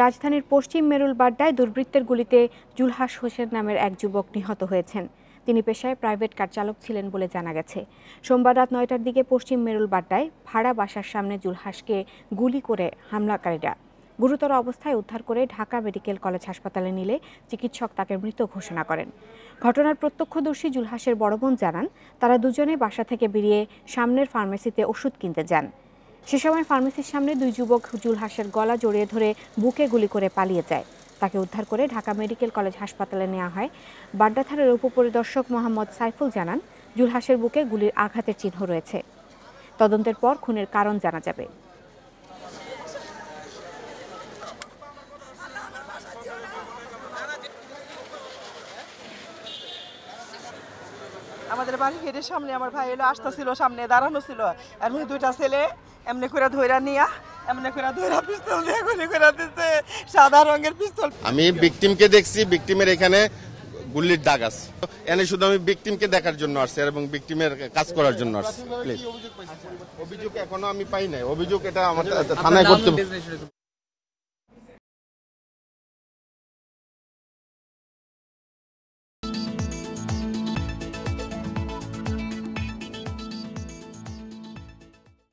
রাজধানীর পশ্চিম মেরুলবাড্ডায় দুর্বৃত্তের গুলিতে জুলহাস হোসেন নামের এক যুবক নিহত হয়েছেন। তিনি পেশায় প্রাইভেট কার চালক ছিলেন বলে জানা গেছে। সোমবার রাত নয়টার দিকে পশ্চিম মেরুলবাড্ডায় ভাড়া বাসার সামনে জুলহাসকে গুলি করে হামলাকারীরা গুরুতর অবস্থায় উদ্ধার করে ঢাকা মেডিকেল কলেজ হাসপাতালে নিলে চিকিৎসক তাকে মৃত ঘোষণা করেন। ঘটনার প্রত্যক্ষদর্শী জুলহাসের বড় বোন জানান, তারা দুজনে বাসা থেকে বেরিয়ে সামনের ফার্মেসিতে ওষুধ কিনতে যান। সে সময় ফার্মেসির সামনে দুই যুবক জুলহাসের গলা জড়িয়ে ধরে বুকে গুলি করে পালিয়ে যায়। তাকে উদ্ধার করে ঢাকা মেডিকেল কলেজ হাসপাতালে নেওয়া হয়। বাড্ডা থানার উপপরিদর্শক মোহাম্মদ সাইফুল জানান, জুলহাসের বুকে গুলির আঘাতের চিহ্ন রয়েছে। তদন্তের পর খুনের কারণ জানা যাবে। আমাদের বাড়ি গেটের সামনে আমার ভাই এলো আসতেছিল সামনে দাঁড়ানো ছিল। মধ্যে দুইটা ছেলে এমনি করে ধইরা নিয়া এমনি করে ধইরা পিস্তল দিয়ে গুলি করে দিচ্ছে সাদা রঙের পিস্তল। আমি ভিকটিমকে দেখছি ভিকটিমের এখানে গুলির দাগ আছে। এনে শুধু আমি ভিকটিমকে দেখার জন্য আসছি এবং ভিকটিমের কাজ করার জন্য আসছি। অভিযোগ এখনও আমি পাই নাই। অভিযোগ এটা আমার থানায় করতে